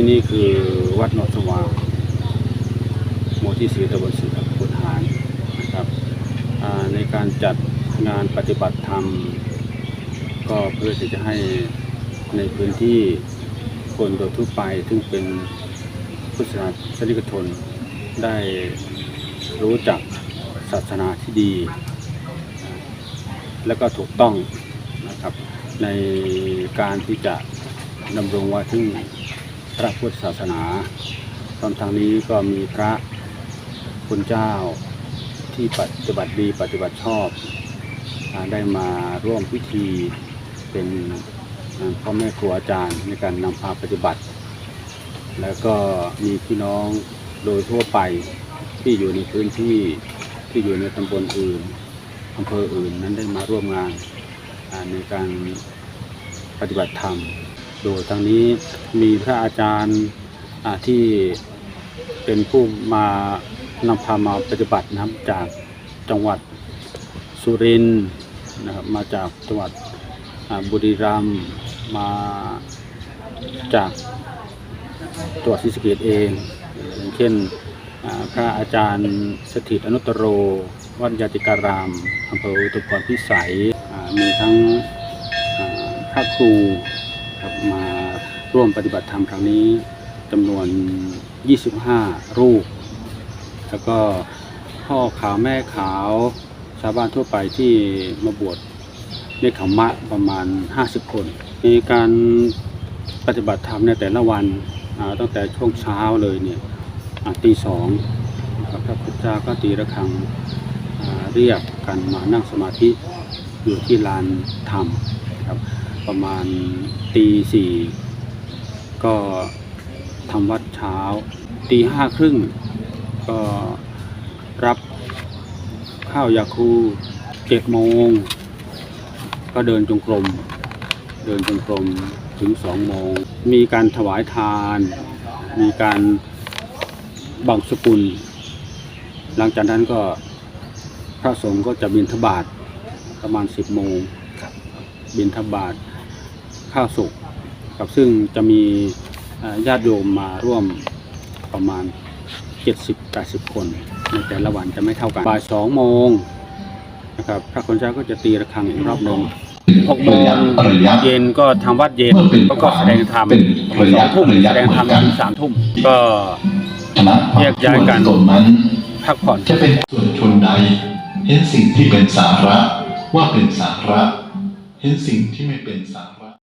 ที่นี่คือวัดนนสว่างหมู่ที่สี่ตำบลศรีขุนหารนะครับในการจัดงานปฏิบัติธรรม ก็เพื่อที่จะให้ในพื้นที่คนโดยทั่วไปซึ่งเป็นพุทธศาสนิกชนได้รู้จักศาสนาที่ดี และก็ถูกต้องนะครับในการที่จะดำรงไว้ถึง พระพุทธศาสนาตอนทางนี้ก็มีพระคุณเจ้าที่ปฏิบัติดีปฏิบัติชอบได้มาร่วมพิธีเป็นพ่อแม่ครูอาจารย์ในการนำพาปฏิบัติ แล้วก็มีพี่น้องโดยทั่วไปที่อยู่ในพื้นที่ที่อยู่ในตำบลอื่นอำเภออื่นนั้นได้มาร่วมงานในการปฏิบัติธรรม โดยทางนี้มีพระอาจารย์ที่เป็นผู้มานำพามาปฏิบัตินะครับจากจังหวัดสุรินทร์นะครับมาจากจังหวัดบุรีรัมย์มาจากตัวศรีสะเกดเองอย่างเช่นพระอาจารย์สถิตอนุตโร วัดยาติการามอำเภออุตุพรพิสัยมีทั้งพระครู ครับมาร่วมปฏิบัติธรรมครั้งนี้จำนวน 25 รูป แล้วก็พ่อขาวแม่ขาวชาวบ้านทั่วไปที่มาบวชในขมมะประมาณ 50 คนมีการปฏิบัติธรรมในแต่ละวันตั้งแต่ช่วงเช้าเลยเนี่ยตีสองพระพุทธเจ้าก็ตีระฆังเรียกกันมานั่งสมาธิอยู่ที่ลานธรรม ประมาณตีสี่ก็ทำวัดเช้าตีห้าครึ่งก็รับข้าวยาคูเจ็ดโมง ก็เดินจงกรม เดินจงกรมถึงสองโมง มีการถวายทาน มีการบังสกุล หลังจากนั้นก็พระสงฆ์ก็จะบินทบาทประมาณสิบโมงบินทบาท ข้าวสุกครับซึ่งจะมีเอ่อญาติโยมมาร่วมประมาณ 70-80 คนในแต่ละวันจะไม่เท่ากันบ่ายสองโมงนะครับพระคุณเจ้าก็จะตีระฆังอีกรอบหนึ่งหกโมงเย็นก็ทำวัดเย็นแล้วก็แสดงธรรมสองทุ่มแสดงธรรมถึงสามทุ่มก็แยกย้ายกันตนนั้นพักผ่อนจะเป็นส่วนชนใดเห็นสิ่งที่เป็นสาระว่าเป็นสาระ เห็นสิ่งที่ไม่เป็นสาระ